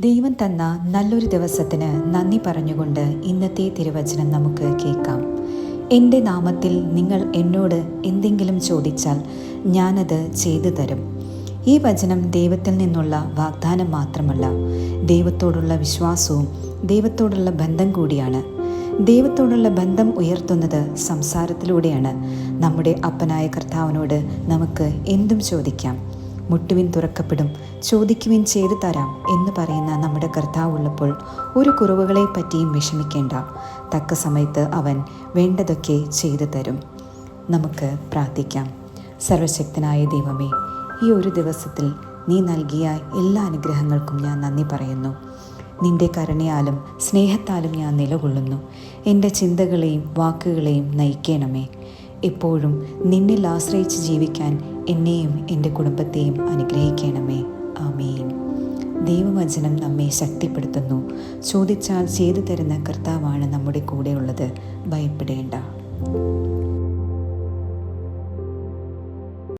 ദൈവം തന്ന നല്ലൊരു ദിവസത്തിന് നന്ദി പറഞ്ഞുകൊണ്ട് ഇന്നത്തെ തിരുവചനം നമുക്ക് കേൾക്കാം. എന്റെ നാമത്തിൽ നിങ്ങൾ എന്നോട് എന്തെങ്കിലും ചോദിച്ചാൽ ഞാനത് ചെയ്തു തരും. ഈ വചനം ദൈവത്തിൽ നിന്നുള്ള വാഗ്ദാനം മാത്രമല്ല ദൈവത്തോടുള്ള വിശ്വാസവും ദൈവത്തോടുള്ള ബന്ധം കൂടിയാണ്. ദൈവത്തോടുള്ള ബന്ധം ഉയർത്തുന്നത് സംസാരത്തിലൂടെയാണ്. നമ്മുടെ അപ്പനായ കർത്താവിനോട് നമുക്ക് എന്തും ചോദിക്കാം. മുട്ടുവിൻ തുറക്കപ്പെടും. ചോദിക്കുവിൻ ചെയ്തു തരാം എന്ന് പറയുന്ന നമ്മുടെ കർത്താവ് ഉള്ളപ്പോൾ ഒരു കുറവുകളെ പറ്റിയും വിഷമിക്കേണ്ട. തക്ക സമയത്ത് അവൻ വേണ്ടതൊക്കെ ചെയ്തു തരും. നമുക്ക് പ്രാർത്ഥിക്കാം. സർവശക്തനായ ദൈവമേ ഈ ഒരു ദിവസത്തിൽ നീ നൽകിയ എല്ലാ അനുഗ്രഹങ്ങൾക്കും ഞാൻ നന്ദി പറയുന്നു. നിന്റെ കരുണയാലും സ്നേഹത്താലും ഞാൻ നിലകൊള്ളുന്നു. എന്റെ ചിന്തകളെയും വാക്കുകളെയും നയിക്കണമേ. എപ്പോഴും നിന്നിൽ ആശ്രയിച്ച് ജീവിക്കാൻ എന്നെയും എന്റെ കുടുംബത്തെയും അനുഗ്രഹിക്കണമേ. ആമേൻ. ദൈവവചനം നമ്മെ ശക്തിപ്പെടുത്തുന്നു. ചോദിച്ചാൽ ചെയ്തു തരുന്ന കർത്താവാണ് നമ്മുടെ കൂടെയുള്ളത്. ഭയപ്പെടേണ്ട.